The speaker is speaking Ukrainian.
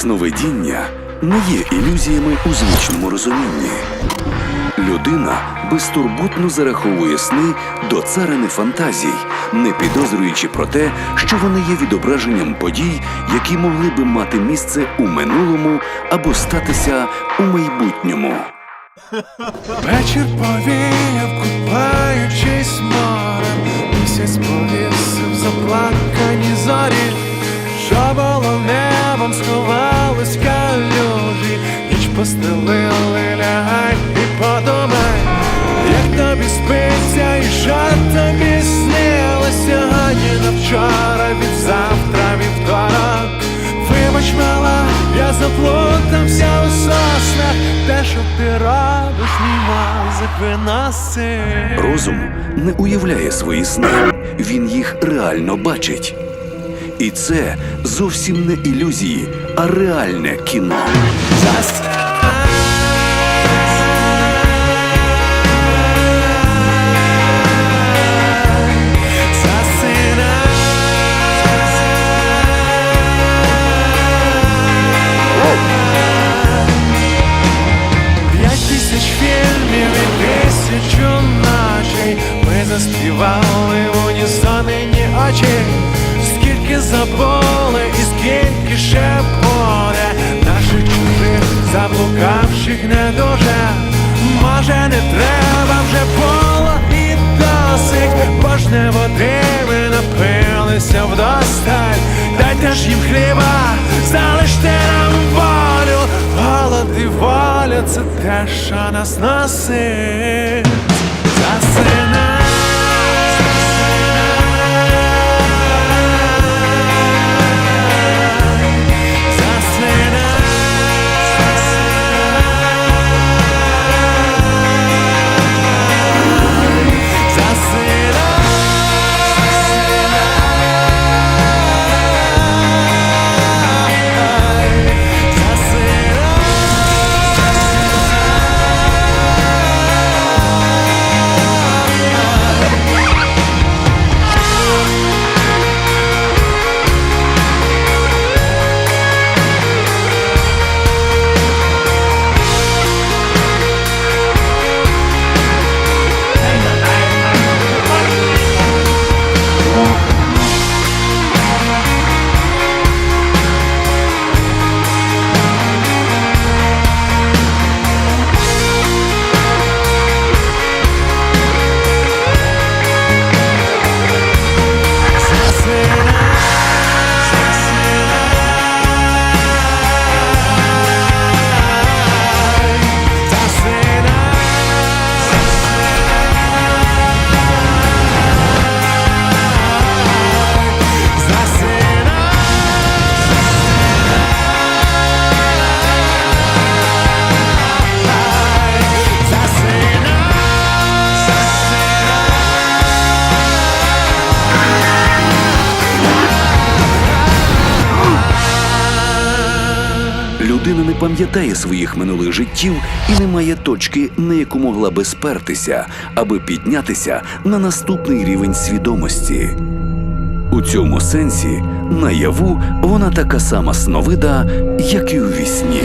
Сновидіння не є ілюзіями у звичному розумінні. Людина безтурботно зараховує сни до царини фантазій, не підозрюючи про те, що вони є відображенням подій, які могли би мати місце у минулому або статися у майбутньому. Вечір повіяв, купаючись морем, місяць повісив постелили, лягай і подумай, як тобі спиться і що тобі снилось сьогодні на вчора, від завтра вівторок. Вибач, мала, я заплутався у соснах, те, що ти робиш, мій мозок виносить. Розум не уявляє свої сни, він їх реально бачить. І це зовсім не ілюзії, а реальне кіно. Скільки забули і скільки ще буде Наших чужих заблукавших не дуже. Може не треба вже було і досить. Бо ж не води ми напилися вдосталь. Дайте ж їм хліба, залиште нам волю. Голод і воля це те, що нас носить Людина не пам'ятає своїх минулих життів і не має точки, на яку могла би спертися, аби піднятися на наступний рівень свідомості. У цьому сенсі наяву вона така сама сновида, як і у вісні.